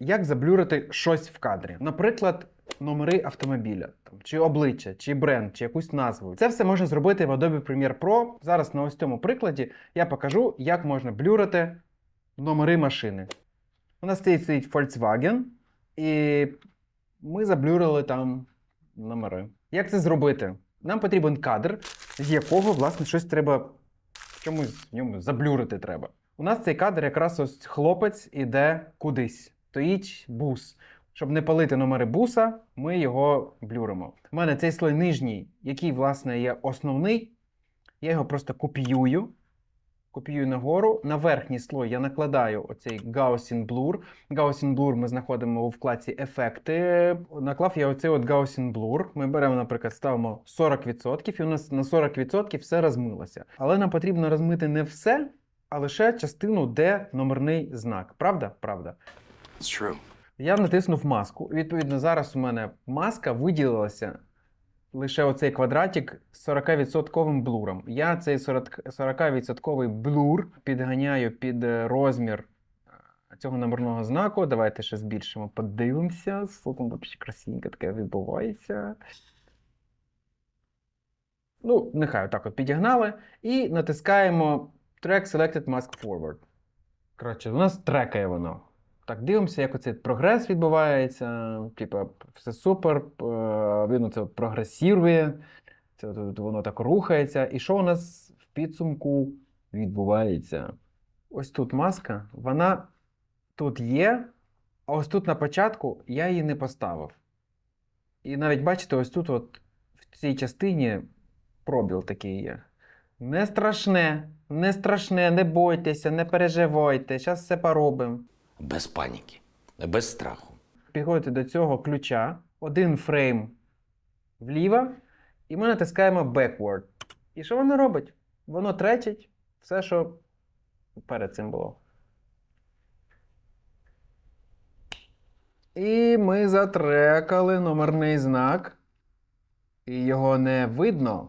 Як заблюрити щось в кадрі? Наприклад, номери автомобіля, там, чи обличчя, чи бренд, чи якусь назву. Це все можна зробити в Adobe Premiere Pro. Зараз на ось цьому прикладі я покажу, як можна блюрити номери машини. У нас стоїть, стоїть Volkswagen, і ми заблюрили там номери. Як це зробити? Нам потрібен кадр, з якого, власне, щось треба чомусь в ньому заблюрити треба. У нас цей кадр якраз ось хлопець іде кудись. Стоїть бус. Щоб не палити номери буса, ми його блюримо. У мене цей слой нижній, який, власне, є основний. Я його просто копіюю. Копіюю нагору. На верхній слой я накладаю оцей Gaussian Blur. Gaussian Blur ми знаходимо у вкладці Ефекти. Наклав я оцей от Gaussian Blur. Ми беремо, наприклад, ставимо 40%, і у нас на 40% все розмилося. Але нам потрібно розмити не все, а лише частину, де номерний знак. Правда? Правда. It's true. Я натиснув маску. Відповідно, зараз у мене маска виділилася лише оцей квадратик з 40% блуром. Я цей 40 40% блур підганяю під е, розмір е, цього номерного знаку. Давайте ще збільшимо, подивимося. Слухай, взагалі красивенько таке відбувається. Ну, нехай отак от підігнали. І натискаємо Track Selected Mask Forward. Коротше, у нас трекає воно. Так, дивимося, як оцей прогрес відбувається. Типа, все супер. е, Видно, це прогресірує. Це воно так рухається. І що у нас в підсумку відбувається? Ось тут маска, вона тут є, а ось тут на початку я її не поставив. І навіть бачите, ось тут, от, в цій частині, пробіл такий є. Не страшне, не страшне, не бойтеся, не переживайте, зараз все поробимо. Без паніки, без страху. Підходите до цього ключа, один фрейм вліво, і ми натискаємо backward. І що воно робить? Воно третить все, що перед цим було. І ми затрекали номерний знак, і його не видно.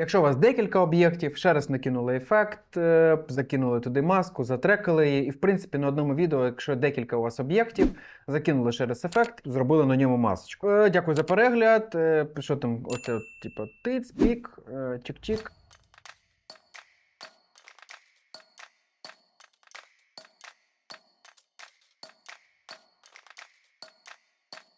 Якщо у вас декілька об'єктів, ще раз накинули ефект, е, закинули туди маску, затрекали її. І, в принципі, на одному відео, якщо декілька у вас об'єктів, закинули ще раз ефект, зробили на ньому масочку. Е, Дякую за перегляд. Е, Що там, оце, типу, тиц, пік, чик-чик.